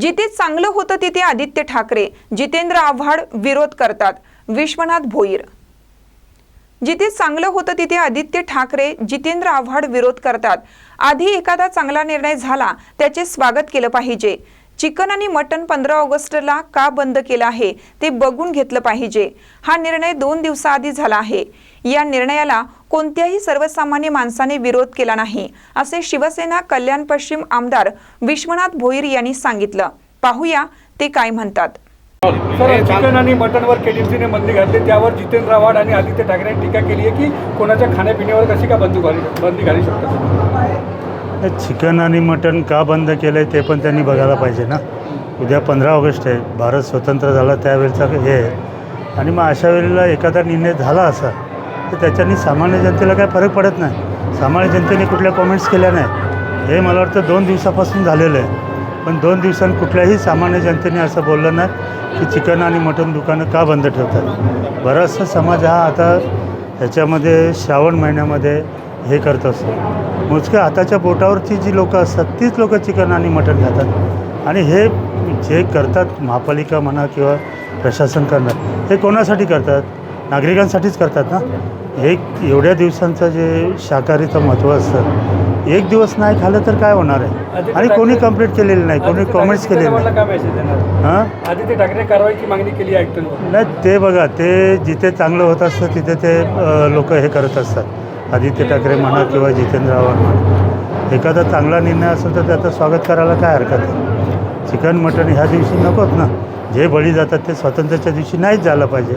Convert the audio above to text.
जिथे चांगलं होतं तिथे आदित्य ठाकरे जितेंद्र आव्हाड विरोध करतात. विश्वनाथ भोईर. जिथे चांगलं होतं तिथे आदित्य ठाकरे जितेंद्र आव्हाड विरोध करतात. आधी एखादा चांगला निर्णय झाला त्याचे स्वागत केलं पाहिजे. चिकन आणि मटन पंधरा ऑगस्टला का बंद केलं आहे ते बघून घेतलं पाहिजे. हा निर्णय दोन दिवसाआधी झाला आहे. या निर्णयाला कोणत्याही सर्वसामान्य माणसाने विरोध केला नाही असे शिवसेना कल्याण पश्चिम आमदार विश्वनाथ भोईर यांनी सांगितलं. पाहूया ते काय म्हणतात. सर चिकन आणि मटनवर केडीएमसीने बंदी घातली त्यावर जितेंद्र आव्हाड आणि आदित्य ठाकरे यांनी टीका केली आहे की कोणाच्या खाण्यापिण्यावर कशी का बंदी घाली बंदी घालू शकतात? चिकन आणि मटण का बंद केलं आहे ते पण त्यांनी बघायला पाहिजे ना? उद्या पंधरा ऑगस्ट आहे. भारत स्वतंत्र झाला त्यावेळेचा हे आहे. आणि मग अशा वेळेला एखादा निर्णय झाला असा तर त्याच्यानी सामान्य जनतेला काय फरक पडत नाही. सामान्य जनतेने कुठल्या कॉमेंट्स केल्या नाही. हे मला वाटतं दोन दिवसापासून झालेलं आहे. पण दोन दिवसांत कुठल्याही सामान्य जनतेने असं बोललं नाही की चिकन आणि मटण दुकानं का बंद ठेवतात. बराचसा समाज हा आता ह्याच्यामध्ये श्रावण महिन्यामध्ये हे करत असतो मोजक्या हाताच्या बोटावरची जी लोकं असतात तीच लोकं चिकन आणि मटण खातात. आणि हे जे करतात महापालिका म्हणा किंवा प्रशासन करणार हे कोणासाठी करतात? नागरिकांसाठीच करतात ना? एक एवढ्या दिवसांचं जे शाकाहारीचं महत्त्व असतं एक दिवस नाही खाल्लं तर काय होणार आहे? आणि कोणी कंप्लीट केलेलं नाही कोणी कॉमेंट्स केलेले नाही. हां? नाही ते बघा ते जिथे चांगलं होत असतं तिथे ते लोक हे करत असतात. आदित्य ठाकरे म्हणा किंवा जितेंद्र आव्हाड म्हणा. एखादा चांगला निर्णय असेल तर त्याचं स्वागत करायला काय हरकत आहे? चिकन मटण ह्या दिवशी नकोत ना. जे बळी जातात ते स्वातंत्र्याच्या दिवशी नाहीच झालं पाहिजे.